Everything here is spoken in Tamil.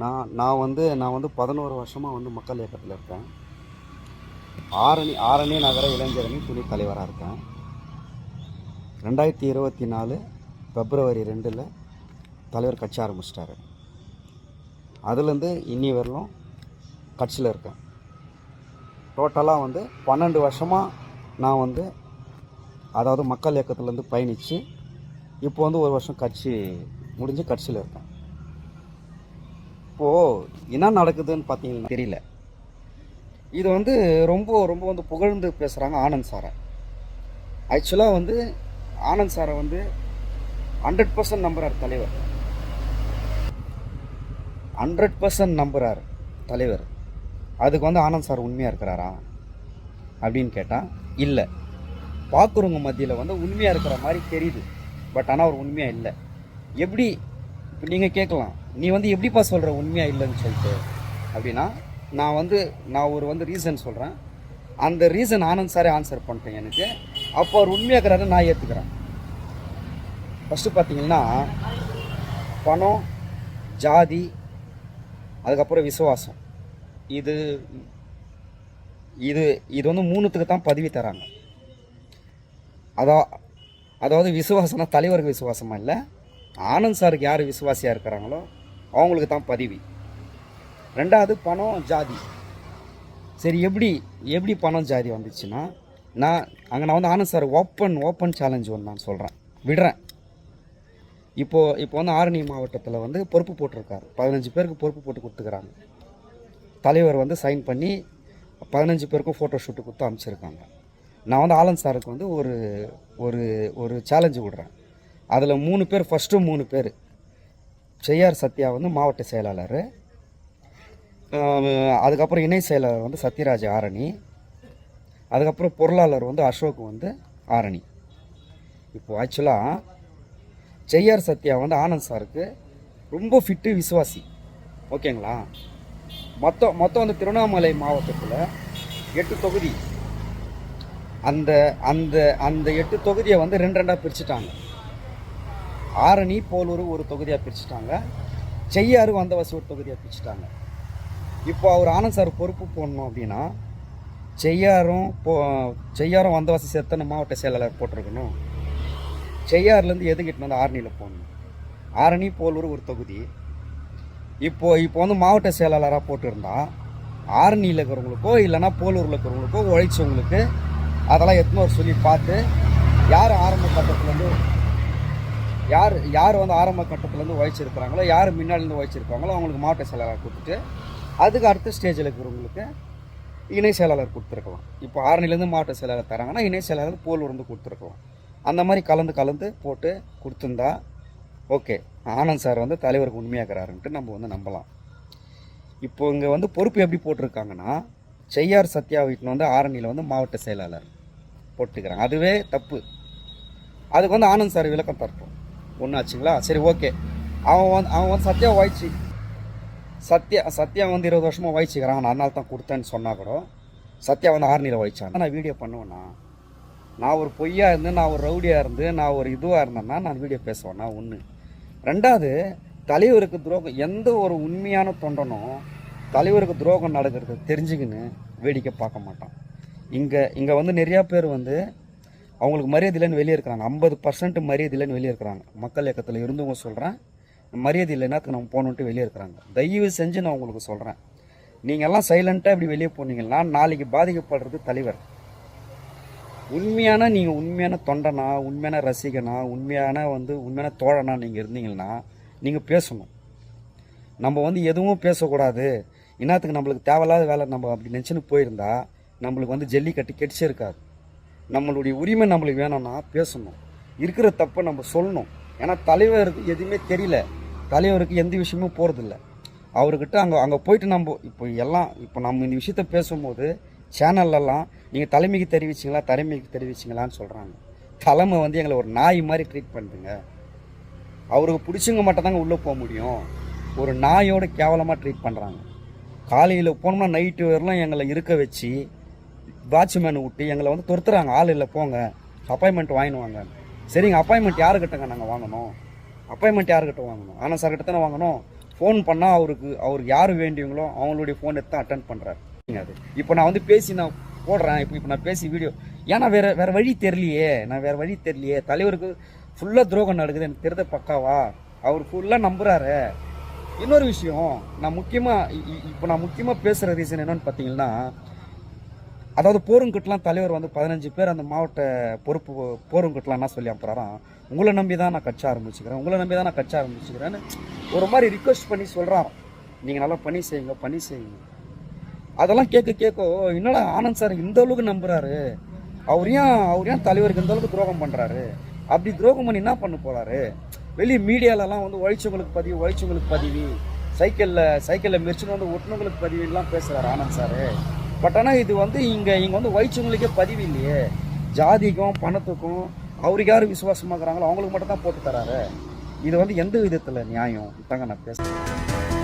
நான் நான் வந்து நான் வந்து பதினோரு வருஷமாக வந்து மக்கள் இயக்கத்தில் இருக்கேன். ஆரணி ஆரணி நகர இளைஞரணி துணை தலைவராக இருக்கேன். ரெண்டாயிரத்தி இருபத்தி நாலு பிப்ரவரி ரெண்டில் தலைவர் கட்சி ஆரம்பிச்சிட்டாரு. அதுலேருந்து இன்னி வரலும் கட்சியில் இருக்கேன். டோட்டலாக வந்து பன்னெண்டு வருஷமாக நான் வந்து அதாவது மக்கள் இயக்கத்துலேருந்து பயணித்து இப்போ வந்து ஒரு வருஷம் கட்சி முடிஞ்சு கட்சியில் இருக்கேன். இப்போது என்ன நடக்குதுன்னு பார்த்தீங்கன்னா தெரியல. இது வந்து ரொம்ப ரொம்ப வந்து புகழ்ந்து பேசுகிறாங்க ஆனந்த் சாரை. ஆக்சுவலாக வந்து ஆனந்த் சாரை வந்து ஹண்ட்ரட் பர்சன்ட் நம்புறார் தலைவர். ஹண்ட்ரட் பர்சன்ட் நம்புறார் தலைவர். அதுக்கு வந்து ஆனந்த் சார் உண்மையாக இருக்கிறாரா அப்படின்னு கேட்டால் இல்லை. பார்க்குறவங்க மத்தியில் வந்து உண்மையாக இருக்கிற மாதிரி தெரியுது. பட் ஆனால் அவர் உண்மையாக இல்லை. எப்படி இப்போ நீங்கள் கேட்கலாம். நீ வந்து எப்படிப்பா சொல்கிற உண்மையாக இல்லைன்னு சொல்லிட்டு. அப்படின்னா நான் வந்து நான் ஒரு வந்து ரீசன் சொல்கிறேன் அந்த ரீசன் ஆனந்த் சாரே ஆன்சர் பண்ணிட்டேன் எனக்கு. அப்போ அவர் உண்மையாக நான் ஏற்றுக்கிறேன் ஃபஸ்ட்டு பார்த்தீங்கன்னா பணம் ஜாதி அதுக்கப்புறம் விசுவாசம். இது இது இது வந்து மூணுத்துக்கு தான் பதவி தராங்க. அதா அதாவது விசுவாசம்னா தலைவருக்கு விசுவாசமாக இல்லை? ஆனந்த் சாருக்கு யார் விசுவாசியாக இருக்கிறாங்களோ அவங்களுக்கு தான் பதவி. ரெண்டாவது பணம் ஜாதி. சரி எப்படி எப்படி பணம் ஜாதி வந்துச்சுன்னா நான் அங்கே நான் வந்து Anand sir open open challenge ஒன்று நான் சொல்கிறேன் விடுறேன். இப்போது இப்போ வந்து ஆரணி மாவட்டத்தில் வந்து பொறுப்பு போட்டிருக்காரு. பதினஞ்சு பேருக்கு பொறுப்பு போட்டு கொடுத்துக்கிறாங்க. தலைவர் வந்து சைன் பண்ணி பதினஞ்சு பேருக்கும் ஃபோட்டோ ஷூட்டு கொடுத்து அனுப்பிச்சிருக்காங்க. நான் வந்து ஆனந்த் சாருக்கு வந்து ஒரு ஒரு ஒரு சேலஞ்சு விடுறேன். அதில் மூணு பேர் ஃபஸ்ட்டு மூணு பேர். ஜெய்ஆர் சத்யா வந்து மாவட்ட செயலாளர். அதுக்கப்புறம் இணை செயலாளர் வந்து சத்யராஜ் ஆரணி. அதுக்கப்புறம் பொருளாளர் வந்து அசோக் வந்து ஆரணி. இப்போது ஆக்சுவலாக ஜெய்ஆர் சத்யா வந்து ஆனந்த் சாருக்கு ரொம்ப ஃபிட்டு விசுவாசி. ஓகேங்களா? மொத்தம் மொத்தம் வந்து திருவண்ணாமலை மாவட்டத்தில் எட்டு தொகுதி. அந்த அந்த அந்த எட்டு தொகுதியை வந்து ரெண்டு ரெண்டாக பிரிச்சுட்டாங்க. ஆரணி போலூர் ஒரு தொகுதியாக பிரிச்சுட்டாங்க. செய்யாறு வந்தவாசி ஒரு தொகுதியாக பிரிச்சுட்டாங்க. இப்போ அவர் ஆனந்த் சார் பொறுப்பு போடணும் அப்படின்னா செய்யாரும் போ செய்யாரும் வந்தவாசி செத்தனை மாவட்ட செயலாளர் போட்டிருக்கணும். செய்யாறுலேருந்து எதுக்கிட்டு வந்து ஆரணியில் போகணும் ஆரணி போலூர் ஒரு தொகுதி. இப்போ இப்போ வந்து மாவட்ட செயலாளராக போட்டிருந்தா ஆரணியில் இருக்கிறவங்களுக்கோ இல்லைன்னா போலூரில் இருக்கிறவங்களுக்கோ உழைச்சவங்களுக்கு அதெல்லாம் எத்தனை ஒரு சொல்லி பார்த்து யார் ஆரம்ப கட்டத்துலேருந்து யார் யார் வந்து ஆரம்ப கட்டத்துலேருந்து உழைச்சிருக்கிறாங்களோ யார் முன்னாடிலேருந்து உழைச்சிருக்காங்களோ அவங்களுக்கு மாவட்ட செயலாளர் கொடுத்துட்டு அதுக்கு அடுத்த ஸ்டேஜில் இருக்கிறவங்களுக்கு இணை செயலாளர் கொடுத்துருக்கலாம். இப்போ ஆரணிலேருந்து மாவட்ட செயலாளர் தராங்கன்னா இணை செயலாளர் போலூர்லேருந்து கொடுத்துருக்கலாம். அந்த மாதிரி கலந்து கலந்து போட்டு கொடுத்துருந்தா ஓகே ஆனந்த் சார் வந்து தலைவருக்கு உண்மையாகிறாருன்ட்டு நம்ம வந்து நம்பலாம். இப்போ இங்கே வந்து பொறுப்பு எப்படி போட்டிருக்காங்கன்னா செய்யார் சத்யா வீட்டில் வந்து ஆரணியில் வந்து மாவட்ட செயலாளர் போட்டுக்கிறாங்க. அதுவே தப்பு. அதுக்கு வந்து ஆனந்த் சார் விளக்கம் தரட்டும். ஒன்று ஆச்சுங்களா சரி ஓகே. அவன் வந்து அவன் வந்து சத்யா வாய்ச்சி. சத்யா சத்யா வந்து இருபது வருஷமாக வாய்ச்சிக்கிறான். நான் அதனால தான் கொடுத்தேன்னு சொன்னால் கூட சத்யா வந்து ஆர்னியில் வாய்ச்சான். நான் வீடியோ பண்ணுவேண்ணா. நான் ஒரு பொய்யாக இருந்து நான் ஒரு ரவுடியாக இருந்து நான் ஒரு இதுவாக இருந்தேன்னா நான் வீடியோ பேசுவேண்ணா ஒன்று ரெண்டாவது தலைவருக்கு துரோகம் எந்த ஒரு உண்மையான தொண்டனும் தலைவருக்கு துரோகம் நடக்கிறது தெரிஞ்சுக்கின்னு வேடிக்கை பார்க்க மாட்டான். இங்கே இங்கே வந்து நிறையா பேர் வந்து அவங்களுக்கு மரியாதை இல்லைன்னு வெளியே இருக்கிறாங்க. ஐம்பது பர்சன்ட் மரியாதை இல்லைன்னு வெளியே இருக்கிறாங்க. மக்கள் இயக்கத்தில் இருந்தவங்க சொல்கிறேன் மரியாதை இல்லைன்னா அதுக்கு நம்ம போகணுன்ட்டு வெளியே இருக்கிறாங்க. தயவு செஞ்சு நான் உங்களுக்கு சொல்கிறேன் நீங்கள் எல்லாம் சைலண்ட்டாக இப்படி வெளியே போனீங்கன்னா நாளைக்கு பாதிக்கப்படுறது தலைவர். உண்மையான நீங்கள் உண்மையான தொண்டனா உண்மையான ரசிகனா உண்மையான வந்து உண்மையான தோழனா நீங்கள் இருந்தீங்கன்னா நீங்கள் பேசணும். நம்ம வந்து எதுவும் பேசக்கூடாது. இன்னத்துக்கு நம்மளுக்கு தேவையில்லாத வேலை நம்ம அப்படி நினச்சின்னு போயிருந்தா நம்மளுக்கு வந்து ஜல்லிக்கட்டு கெடிச்சிருக்காது நம்மளுடைய உரிமை நம்மளுக்கு வேணும்னா பேசணும். இருக்கிற தப்பை நம்ம சொல்லணும். ஏன்னா தலைவருக்கு எதுவுமே தெரியல. தலைவருக்கு எந்த விஷயமும் போகிறதில்ல அவர்கிட்ட அங்கே அங்கே போயிட்டு நம்ம இப்போ எல்லாம் இப்போ நம்ம இந்த விஷயத்த பேசும்போது சேனல்லலாம் நீங்கள் தலைமைக்கு தெரிவிச்சிங்களா தலைமைக்கு தெரிவிச்சிங்களான்னு சொல்கிறாங்க தலைமை வந்து எங்களை ஒரு நாய் மாதிரி ட்ரீட் பண்ணுதுங்க. அவருக்கு பிடிச்சவங்க மட்டும் தாங்க உள்ளே போக முடியும். ஒரு நாயோட கேவலமாக ட்ரீட் பண்ணுறாங்க காலையில் போனோம்னா நைட்டு வரலாம் எங்களை இருக்க வச்சு வாட்ச்மேனை விட்டு எங்களை வந்து துரத்துறாங்க. ஆள் இல்லை போங்க. அப்பாயின்மெண்ட் வாங்கினுவாங்க சரிங்க அப்பாயின்மெண்ட் யாருக்கிட்டங்க நாங்கள் வாங்கணும்? அப்பாயின்மெண்ட் யாருக்கிட்ட வாங்கணும்? ஆனால் சார் கிட்ட தானே வாங்கணும்? ஃபோன் பண்ணால் அவருக்கு அவருக்கு யார் வேண்டியவங்களோ அவங்களுடைய ஃபோன் எடுத்து அட்டன் பண்ணுறாரு அது. இப்போ நான் வந்து பேசி நான் போடுறேன். இப்போ இப்போ நான் பேசி வீடியோ ஏன்னா வேறு வேறு வழி தெரியலையே. நான் வேறு வழி தெரியலையே. தலைவருக்கு ஃபுல்லாக துரோகம் நடக்குது. எனக்கு தெரிஞ்ச பக்காவா? அவர் ஃபுல்லாக நம்புகிறாரு இன்னொரு விஷயம் நான் முக்கியமாக இப்போ நான் முக்கியமாக பேசுகிற ரீசன் என்னன்னு பார்த்தீங்கன்னா அதாவது போருங்கட்லாம் தலைவர் வந்து பதினஞ்சு பேர் அந்த மாவட்ட பொறுப்பு போருங்கட்லாம் என்ன சொல்லி அப்புறம் உங்களை நம்பி தான் நான் கட்சி ஆரம்பிச்சுக்கிறேன். உங்களை நம்பி தான் நான் கட்சி ஆரம்பிச்சுக்கிறேன்னு ஒரு மாதிரி ரிக்வெஸ்ட் பண்ணி சொல்கிறான் நீங்கள் நல்லா பண்ணி செய்யுங்க பண்ணி செய்யுங்க. அதெல்லாம் கேட்க கேட்க என்னடா ஆனந்த் சார் இந்த அளவுக்கு நம்புகிறாரு அவர் ஏன் அவர் ஏன் தலைவருக்கு இந்த அளவுக்கு துரோகம் பண்ணுறாரு அப்படி துரோகம் பண்ணி என்ன பண்ண போகிறாரு வெளியே மீடியாலலாம் வந்து உழைச்சவங்களுக்கு பதிவு உழைச்சவங்களுக்கு பதிவு. சைக்கிளில் சைக்கிளில் மெரிச்சுன்னு வந்து ஒட்டுனவங்களுக்கு பதிவுலாம் பேசுகிறாரு ஆனந்த் சார். பட் ஆனால் இது வந்து இங்கே இங்கே வந்து வயிற்றுவங்களுக்கே பதிவு இல்லையே. ஜாதிக்கும் பணத்துக்கும் அவருக்கு யார் இருக்கிறாங்களோ அவங்களுக்கு மட்டும் தான் போட்டு தராரு. இது வந்து எந்த விதத்தில் நியாயம்? தாங்க நான் பேசுகிறேன்